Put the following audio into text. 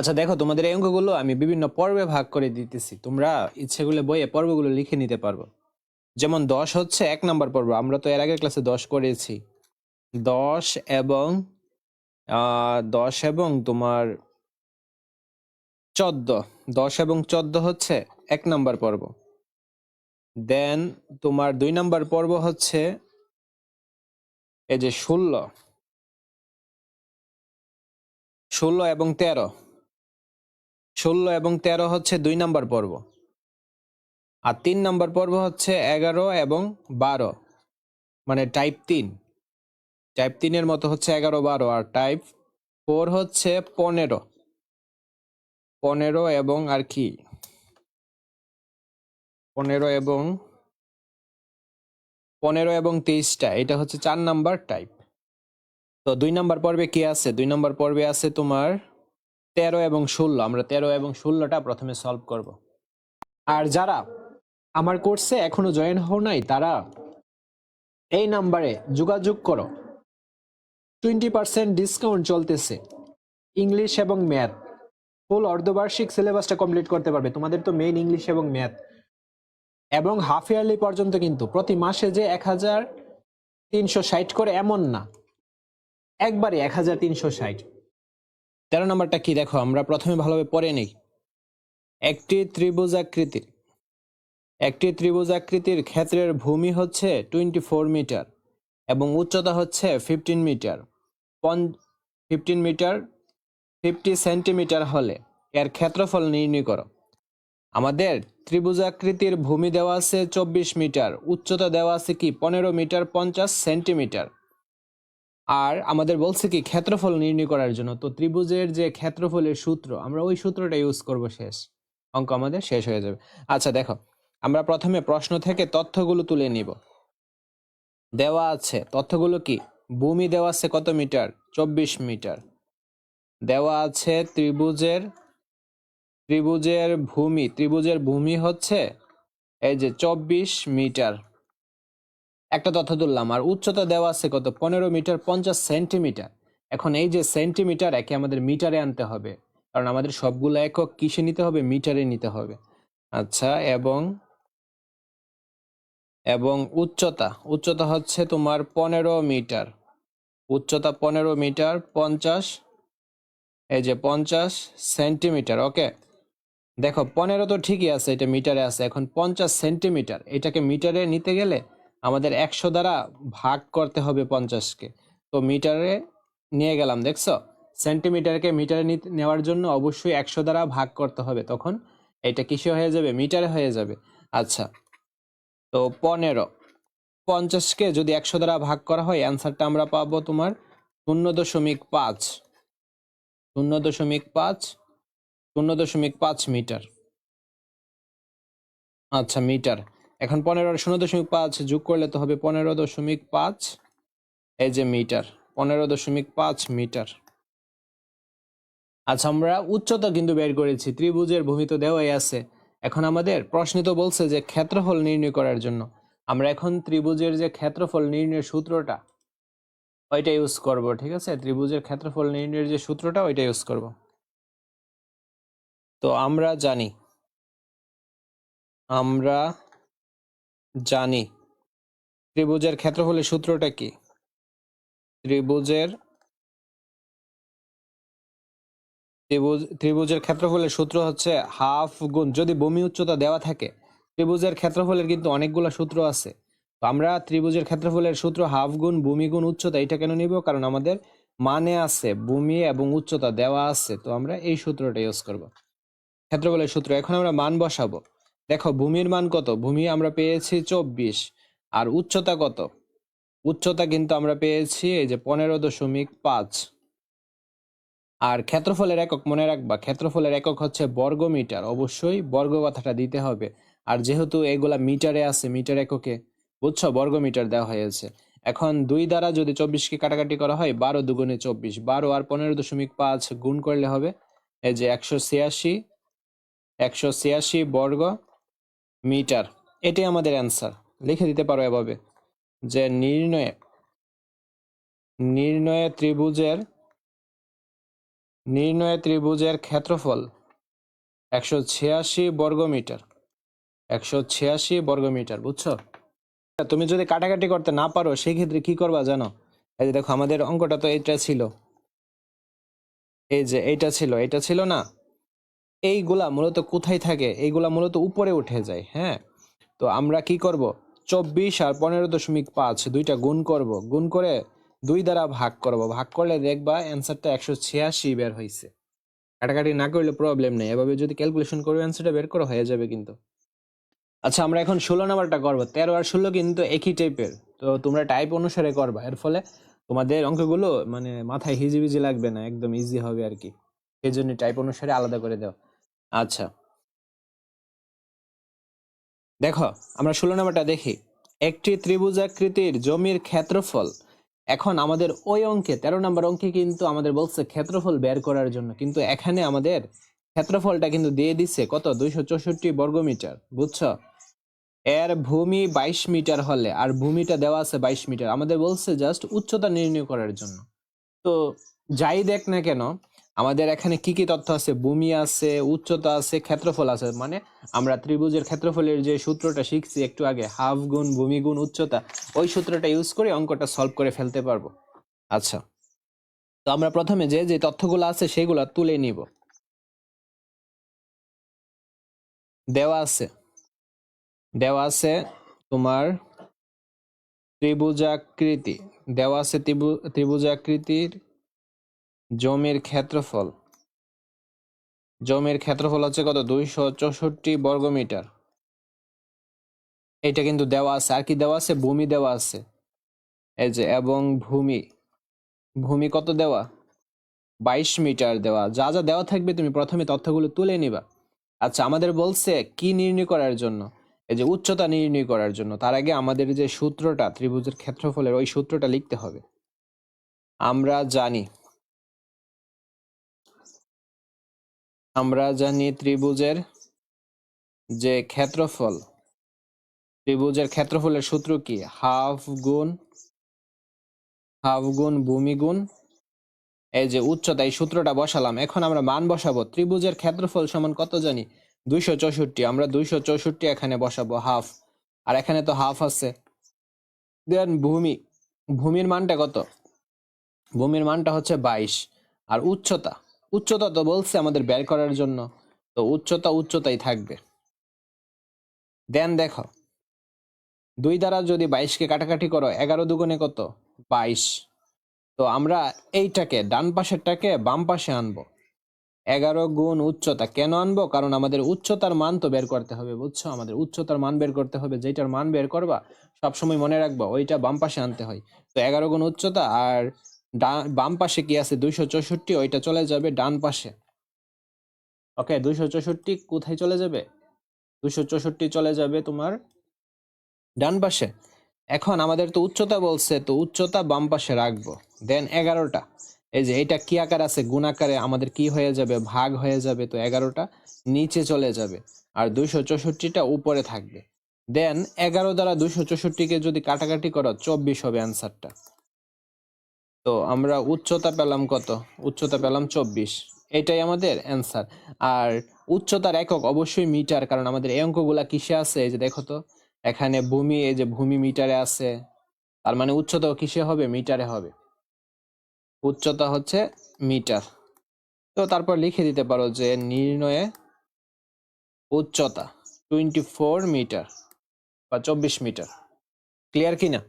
আচ্ছা দেখো, তোমাদের এই অঙ্কগুলো আমি বিভিন্ন পর্বে ভাগ করে দিতেছি। তোমরা ইচ্ছেগুলো বইয়ে পর্বগুলো লিখে নিতে পারব। যেমন দশ হচ্ছে এক নাম্বার পর্ব। আমরা তো এর আগের ক্লাসে দশ করেছি। দশ এবং দশ এবং তোমার চোদ্দ। দশ এবং চোদ্দ হচ্ছে এক নাম্বার পর্ব। দেন তোমার দুই নাম্বার পর্ব হচ্ছে এই যে ষোলো। ষোলো এবং তেরো। ষোলো এবং তেরো হচ্ছে দুই নম্বর পর্ব। আর তিন নম্বর পর্ব হচ্ছে এগারো এবং বারো। মানে টাইপ তিন। টাইপ তিনের মতো হচ্ছে এগারো, বারো। আর টাইপ ফোর হচ্ছে পনেরো। পনেরো এবং আর কি? পনেরো এবং পনেরো এবং তেইশটা, এটা হচ্ছে চার নাম্বার টাইপ তো দুই নাম্বার পর্বে কি আছে? দুই নাম্বার পর্বে আছে তোমার তেরো এবং ষোলো, আমরা তেরো এবং ষোলোটা প্রথমে সলভ করব। আর যারা আমার কোর্সে এখনও জয়েন হও নাই, তারা এই নাম্বারে যোগাযোগ করো। টোয়েন্টি পার্সেন্ট ডিসকাউন্ট চলতেছে। ইংলিশ এবং ম্যাথ ফুল অর্ধবার্ষিক সিলেবাসটা কমপ্লিট করতে পারবে। তোমাদের তো মেইন ইংলিশ এবং ম্যাথ এবং হাফ ইয়ারলি পর্যন্ত কিন্তু প্রতি মাসে যে এক হাজার তিনশো ষাট করে এমন না। একবারে এক হাজার তিনশো ষাট। তেরো নম্বরটা কি? দেখো, আমরা প্রথমে ভালোভাবে পড়ে নিই। একটি ত্রিভুজাকৃতির একটি ত্রিভুজাকৃতির ক্ষেত্রের ভূমি হচ্ছে টোয়েন্টি ফোর মিটার এবং উচ্চতা হচ্ছে ফিফটিন মিটার। পন, ফিফটিন মিটার, ফিফটি সেন্টিমিটার হলে এর ক্ষেত্রফল নির্ণয় করো। আমাদের ত্রিভুজাকৃতির ভূমি দেওয়া আছে চব্বিশ মিটার, উচ্চতা দেওয়া আছে কি? পনেরো মিটার, পঞ্চাশ সেন্টিমিটার। আর আমাদের বলছে কি, ক্ষেত্রফল নির্ণয় করার জন্য। তো ত্রিভুজের যে ক্ষেত্রফলের সূত্র, আমরা ওই সূত্রটা ইউজ করব শেষ। অঙ্ক আমাদের শেষ হয়ে যাবে। আচ্ছা দেখো, আমরা প্রথমে প্রশ্ন থেকে তথ্যগুলো তুলে নিব। দেওয়া আছে, তথ্যগুলো কি? ভূমি দেওয়া আছে কত মিটার? চব্বিশ মিটার। দেওয়া আছে ত্রিভুজের ত্রিভুজের ভূমি। ত্রিভুজের ভূমি হচ্ছে এই যে চব্বিশ মিটার। একটা তথ্য তুললাম, আর উচ্চতা দেওয়া আছে কত? পনেরো মিটার পঞ্চাশ সেন্টিমিটার। এখন এই যে সেন্টিমিটার একে আমাদের মিটারে আনতে হবে, কারণ আমাদের সবগুলো একক কিসে নিতে হবে? মিটারে নিতে হবে। আচ্ছা এবং এবং উচ্চতা উচ্চতা হচ্ছে তোমার পনেরো মিটার। উচ্চতা পনেরো মিটার পঞ্চাশ, এই যে পঞ্চাশ সেন্টিমিটার, ওকে? দেখো, পনেরো তো ঠিকই আছে, এটা মিটারে আছে। এখন পঞ্চাশ সেন্টিমিটার, এটাকে মিটারে নিতে গেলে আমাদের একশো দ্বারা ভাগ করতে হবে পঞ্চাশকে। তো মিটারে নিয়ে গেলাম, দেখছ? সেন্টিমিটারকে মিটারে নেওয়ার জন্য অবশ্যই একশো দ্বারা ভাগ করতে হবে তখন। এটা কিসে হয়ে যাবে? মিটারে হয়ে যাবে। আচ্ছা তো পনেরো। পঞ্চাশকে যদি একশো দ্বারা ভাগ করা হয়, অ্যান্সারটা আমরা পাবো তোমার শূন্য দশমিক পাঁচ। শূন্য দশমিক পাঁচ, শূন্য দশমিক পাঁচ মিটার। আচ্ছা মিটার। এখন পনেরো শূন্য দশমিক পাঁচ যোগ করলে তো হবে পনেরো দশমিক পাঁচ। এই যে মিটার, পনেরো দশমিক পাঁচ মিটার। আচ্ছা আমরা উচ্চতা কিন্তু বের করেছি, ত্রিভুজের ভূমি তো দেওয়াই আছে। এখন আমাদের প্রশ্নে তো বলছে যে ক্ষেত্রফল নির্ণয় করার জন্য। আমরা এখন ত্রিভুজের যে ক্ষেত্রফল নির্ণয়ের সূত্রটা, ওইটা ইউজ করব, ঠিক আছে? ত্রিভুজের ক্ষেত্রফল নির্ণয়ের যে সূত্রটা, ওইটা ইউজ করব। তো আমরা জানি, আমরা জানি। ত্রিভুজের ক্ষেত্রফলের সূত্রটা কি? ত্রিভুজের ত্রিভুজ, ত্রিভুজের ক্ষেত্রফলের সূত্র হচ্ছে হাফ গুণ, যদি ভূমি উচ্চতা দেওয়া থাকে, ত্রিভুজের ক্ষেত্রফলের কিন্তু অনেকগুলো সূত্র আছে। তো আমরা ত্রিভুজের ক্ষেত্রফলের সূত্র হাফ গুণ, ভূমি গুণ, উচ্চতা এটা কেন নিব? কারণ আমাদের মানে আছে, ভূমি এবং উচ্চতা দেওয়া আছে। তো আমরা এই সূত্রটা ইউজ করব। ক্ষেত্রফলের সূত্র, এখন আমরা মান বসাবো। দেখো, ভূমির মান কত? ভূমি আমরা পেয়েছি চব্বিশ। আর উচ্চতা কত? উচ্চতা কিন্তু আমরা পেয়েছি এই যে পনেরো দশমিক পাঁচ। আর ক্ষেত্রফলের একক, মনে রাখবা, ক্ষেত্রফলের একক হচ্ছে বর্গ মিটার অবশ্যই বর্গ কথাটা দিতে হবে। আর যেহেতু এগুলা মিটারে আছে, মিটার এককে, বুঝছ? বর্গ মিটার দেওয়া হয়েছে। এখন দুই দ্বারা যদি চব্বিশকে কাটাকাটি করা হয়, বারো দুগুণে চব্বিশ। বারো আর পনেরো দশমিক পাঁচ গুণ করলে হবে এই যে একশো ছিয়াশি। একশো ছিয়াশি বর্গ মিটার। এটাই আমাদের অ্যান্সার লিখে দিতে পারো এভাবে। যে নির্ণয়ে নির্ণয়ে ত্রিভুজের, নির্ণয় ত্রিভুজের ক্ষেত্রফল একশো ছিয়াশি বর্গমিটার একশো ছিয়াশি বর্গমিটার বুঝছ? তুমি যদি কাটাকাটি করতে না পারো সেই ক্ষেত্রে কি করবা জানো? এই যে দেখো, আমাদের অঙ্কটা তো এইটা ছিল। এই যে এইটা ছিল এটা ছিল না? এইগুলা মূলত কোথায় থাকে? এইগুলা মূলত উপরে উঠে যায় হ্যাঁ? তো আমরা কি করব? চব্বিশ আর পনেরো দশমিক পাঁচ দুইটা গুণ করব। গুণ করে দুই দ্বারা ভাগ করব। ভাগ করলে দেখবা অ্যান্সারটা একশো ছিয়াশি বের হয়েছে কাটাকাটি না করলে প্রবলেম নেই। এভাবে যদি ক্যালকুলেশন করবে অ্যান্সারটা বের করা, হয়ে যাবে কিন্তু। আচ্ছা আমরা এখন ষোলো নাম্বারটা করব। তেরো আর ষোলো কিন্তু একই টাইপের তো তোমরা টাইপ অনুসারে করবা। এর ফলে তোমাদের অঙ্কগুলো মানে মাথায় হিজিবিজি লাগবে না। একদম ইজি হবে আর কি। এই জন্য টাইপ অনুসারে আলাদা করে দাও। আচ্ছা। দেখো, আমরা ষোলো নাম্বারটা দেখি। একটি ত্রিভুজাকৃতির জমির ক্ষেত্রফল। এখন আমাদের ওই অঙ্কে, তেরো নম্বর অঙ্কে কিন্তু আমাদের বলছে ক্ষেত্রফল বের করার জন্য। কিন্তু এখানে আমাদের ক্ষেত্রফলটা কিন্তু দিয়ে দিচ্ছে কত? দুইশো চৌষট্টি বর্গমিটার, বুঝছ? এর ভূমি বাইশ মিটার হলে, আর ভূমিটা দেওয়া আছে বাইশ মিটার। আমাদের বলছে জাস্ট উচ্চতা নির্ণয় করার জন্য। তো যাই দেখ না কেন আমাদের এখানে কি কি তথ্য আছে? ভূমি আছে, উচ্চতা আছে, ক্ষেত্রফল আছে। মানে আমরা ত্রিভুজের ক্ষেত্রফলের যে সূত্রটা শিখছি, একটু আগে, হাফ গুণ, ভূমি গুণ, উচ্চতা, ওই সূত্রটা ইউজ করে অঙ্কটা সলভ করে ফেলতে পারব। আচ্ছা। তো আমরা প্রথমে যে যে তথ্যগুলো আছে, সেগুলো তুলে নিব। দেওয়া আছে। দেওয়া আছে তোমার ত্রিভুজাকৃতি। দেওয়া আছে ত্রিভু- ত্রিভুজাকৃতির জমির ক্ষেত্রফল। জমির ক্ষেত্রফল হচ্ছে কত? দুইশো চৌষট্টি বর্গমিটার এটা কিন্তু দেওয়া আছে। আর কি দেওয়া আছে? ভূমি দেওয়া আছে। এই যে, এবং ভূমি। ভূমি কত দেওয়া? বাইশ মিটার দেওয়া। যা যা দেওয়া থাকবে তুমি প্রথমে তথ্যগুলো তুলে নিবা। আচ্ছা আমাদের বলছে কি নির্ণয় করার জন্য? এই যে, উচ্চতা নির্ণয় করার জন্য। তার আগে আমাদের যে সূত্রটা, ত্রিভুজের ক্ষেত্রফলের, ওই সূত্রটা লিখতে হবে। আমরা জানি। আমরা জানি ত্রিভুজের যে ক্ষেত্রফল। ত্রিভুজের ক্ষেত্রফলের সূত্র কি? হাফ গুণ হাফ গুণ ভূমি গুণ এই যে উচ্চতা, এই সূত্রটা বসালাম। এখন আমরা মান বসাবো। ত্রিভুজের ক্ষেত্রফল সমান কত জানি? দুইশো চৌষট্টি। আমরা দুইশো চৌষট্টি এখানে বসাবো, হাফ। আর এখানে তো হাফ আছে। দেন ভূমি, ভূমির মানটা কত? ভূমির মানটা হচ্ছে বাইশ। আর উচ্চতা? উচ্চতা তো বলছে আমাদের বের করার জন্য। তো উচ্চতা উচ্চতাই থাকবে। দেন দেখো, দুই দ্বারা যদি বাইশকে কাটাকাটি করো, এগারো দুগুণে কত? বাইশ। তো আমরা এইটাকে, ডান পাশেরটাকে বাম পাশে আনব। এগারো গুণ উচ্চতা কেন আনব? কারণ আমাদের উচ্চতার মান তো বের করতে হবে, বুঝছ? আমাদের উচ্চতার মান বের করতে হবে যেটার মান বের করবা, সবসময় মনে রাখব, ওইটা বাম পাশে আনতে হয়। তো এগারো গুণ উচ্চতা আর বাম পাশে কি আছে? দুইশো চৌষট্টি, ওইটা চলে যাবে ডান পাশে। ওকে দুইশো চৌষট্টি কোথায় চলে যাবে? দুইশো চৌষট্টি চলে যাবে তোমার ডান পাশে। এখন আমাদের তো উচ্চতা বলছে, তো উচ্চতা বাম পাশে রাখব। দেন এগারোটা। এই যে এটা কি আকার আছে? গুণ আকারে আমাদের কি হয়ে যাবে? ভাগ হয়ে যাবে তো এগারোটা। নিচে চলে যাবে। আর দুইশো চৌষট্টিটা উপরে থাকবে। দেন এগারো দ্বারা দুইশো চৌষট্টিকে যদি কাটাকাটি করো, চব্বিশ হবে অ্যান্সারটা তো আমরা উচ্চতা পেলাম কত? উচ্চতা পেলাম চব্বিশ। এটাই আমাদের অ্যান্সার আর উচ্চতার একক অবশ্যই মিটার কারণ আমাদের এই অঙ্কগুলা কিসে আছে? এই যে দেখো তো, এখানে ভূমি, এই যে ভূমি মিটারে আছে। তার মানে উচ্চতাও কিসে হবে? মিটারে হবে। উচ্চতা হচ্ছে মিটার তো তারপর লিখে দিতে পারো যে নির্ণয়ে উচ্চতা টোয়েন্টি ফোর মিটার বা চব্বিশ মিটার ক্লিয়ার কিনা?